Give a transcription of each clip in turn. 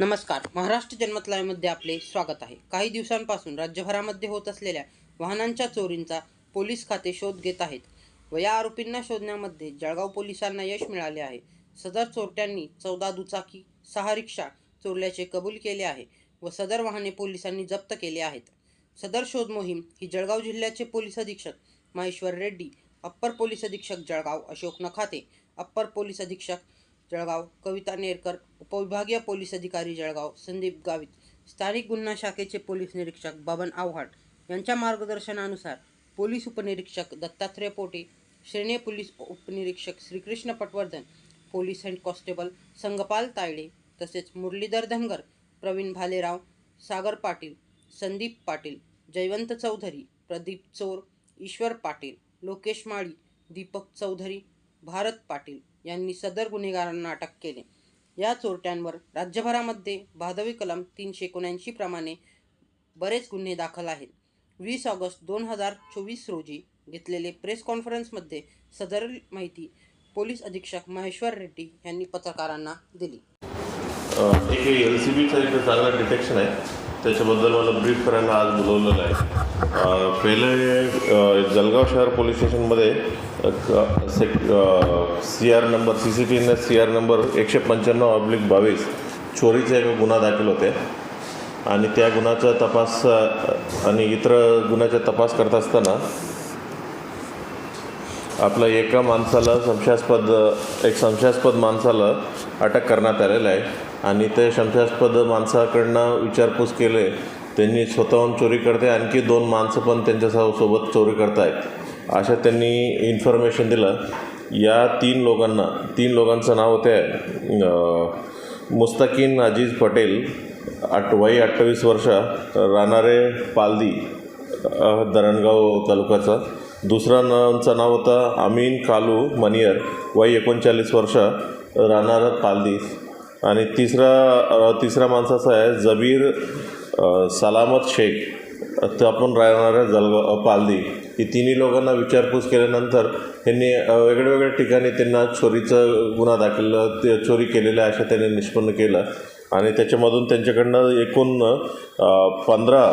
नमस्कार. महाराष्ट्र जन्मतलायमध्ये आपले स्वागत आहे. काही दिवसांपासून राज्यभरामध्ये होत असलेल्या वाहनांच्या चोरींचा पोलीस खाते शोध घेत आहेत व या आरोपींना शोधण्यामध्ये जळगाव पोलिसांना यश मिळाले आहे. सदर चोरट्यांनी चौदा दुचाकी सहा रिक्षा चोरल्याचे कबूल केले आहे व सदर वाहने पोलिसांनी जप्त केले आहेत. सदर शोध मोहीम ही जळगाव जिल्ह्याचे पोलीस अधीक्षक महेश्वर रेड्डी अप्पर पोलीस अधीक्षक जळगाव अशोक नखाते अप्पर पोलीस अधीक्षक जळगाव कविता नेरकर उपविभागीय पोलीस अधिकारी जळगाव संदीप गावित स्थानिक गुन्हा शाखेचे पोलीस निरीक्षक बबन आव्हाड यांच्या मार्गदर्शनानुसार पोलीस उपनिरीक्षक दत्तात्रय पोटे श्रेणी पोलीस उपनिरीक्षक Shrikrishna Patwardhan police head constable Sangpal Tayde तसेच मुरलीधर धनगर प्रवीण भालेराव सागर पाटील संदीप पाटील जयवंत चौधरी प्रदीप चोर ईश्वर पाटील लोकेश माळी दीपक चौधरी भारत पाटील यांनी सदर गुन्हेगारांना अटक केले. या चोरट्यांवर राज्यभरामध्ये भादवी कलम तीनशे एकोणऐंशी प्रमाणे बरेच गुन्हे दाखल आहेत. वीस ऑगस्ट दोन हजार चोवीस रोजी घेतलेले प्रेस कॉन्फरन्समध्ये सदर माहिती पोलीस अधीक्षक महेश्वर रेड्डी यांनी पत्रकारांना दिली. एक एल सी बीचं एक चांगलं डिटेक्शन आहे. त्याच्याबद्दल मला ब्रीफ करायला आज बोलवलेलं आहे. पहिले जळगाव शहर पोलीस स्टेशनमध्ये सेक C R number C C T व्हीने C R number एकशे पंच्याण्णव ऑब्लिक बावीस चोरीचा एक गुन्हा दाखल होते. आणि त्या गुन्ह्याचा तपास आणि इतर गुन्ह्याचा तपास करत असताना आपलं एका माणसाला संशयास्पद एक संशयास्पद माणसाला अटक करण्यात आलेलं आहे. आणि ते संशयास्पद माणसाकडनं विचारपूस केले त्यांनी स्वतःहून चोरी करते आणखी दोन माणसं पण त्यांच्यासोबत चोरी करतायत. अशा त्यांनी इन्फॉर्मेशन दिलं. या तीन लोकांना तीन लोकांचं नाव होते अं, मुस्तकीन अजीज पटेल आठ वय अठ्ठावीस वर्ष राहणारे पालदी धरणगाव तालुक्याचा. दुसरा नावांचं नाव होतं अमीन कालू मनियर वय एकोणचाळीस वर्ष राहणारा पालदी. आणि तिसरा तिसरा माणसाचा आहे जबीर सलामत शेख. तर आपण राहणाऱ्या जळगाव पालदी. ही तिन्ही लोकांना विचारपूस केल्यानंतर त्यांनी वेगळ्या वेगळ्या ठिकाणी त्यांना चोरीचं गुन्हा दाखल ते चोरी केलेल्या अशा त्यांनी निष्पन्न केलं. आणि त्याच्यामधून त्यांच्याकडनं एकूण पंधरा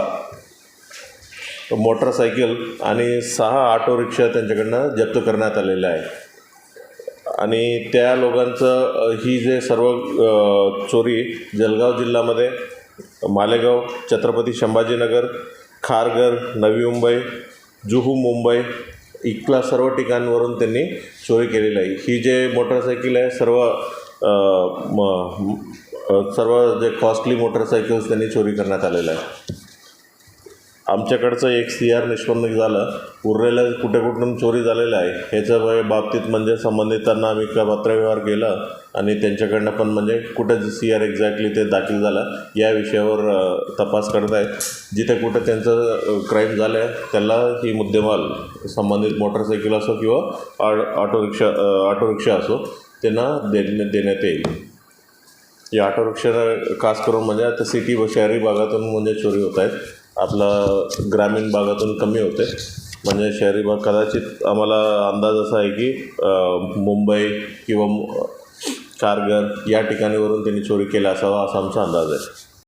मोटरसायकल आणि सहा ऑटो रिक्षा त्यांच्याकडनं जप्त करण्यात आलेल्या आहे आणि त्या लोकांचं ही जे सर्व चोरी जळगाव जिल्ह्यामध्ये मालेगाव छत्रपती संभाजीनगर खारघर नवी मुंबई जुहू मुंबई इथला सर्व ठिकाणवरून त्यांनी चोरी केलेली आहे. ही जे मोटरसायकल आहे सर्व म- सर्व जे कॉस्टली मोटरसायकल्स त्यांनी चोरी करण्यात आलेलं आहे आमच्याकडचं एक सी आर निष्पन्न झालं. उरलेलं कुठे कुठून चोरी झालेलं आहे ह्याच्या बाबतीत म्हणजे संबंधितांना आम्ही का पत्रव्यवहार केला आणि त्यांच्याकडनं पण म्हणजे कुठं सी आर एक्झॅक्टली ते दाखल झालं या विषयावर तपास करत आहेत. जिथे कुठं त्यांचं क्राईम झालं आहे त्याला ही मुद्देमाल संबंधित मोटरसायकल असो किंवा आ- ऑटो रिक्षा ऑटो रिक्षा असो त्यांना देण्यात देण्यात येईल. या ऑटो रिक्षा खास करून म्हणजे आता सिटी व शहरी भागातून म्हणजे चोरी होत आहेत. आपला ग्रामीण भागातून कमी होते. म्हणजे शहरी भाग कदाचित आम्हाला अंदाज असा आहे की मुंबई किंवा कारगर या ठिकाणीवरून त्यांनी चोरी केला असावा असा आमचा अंदाज आहे.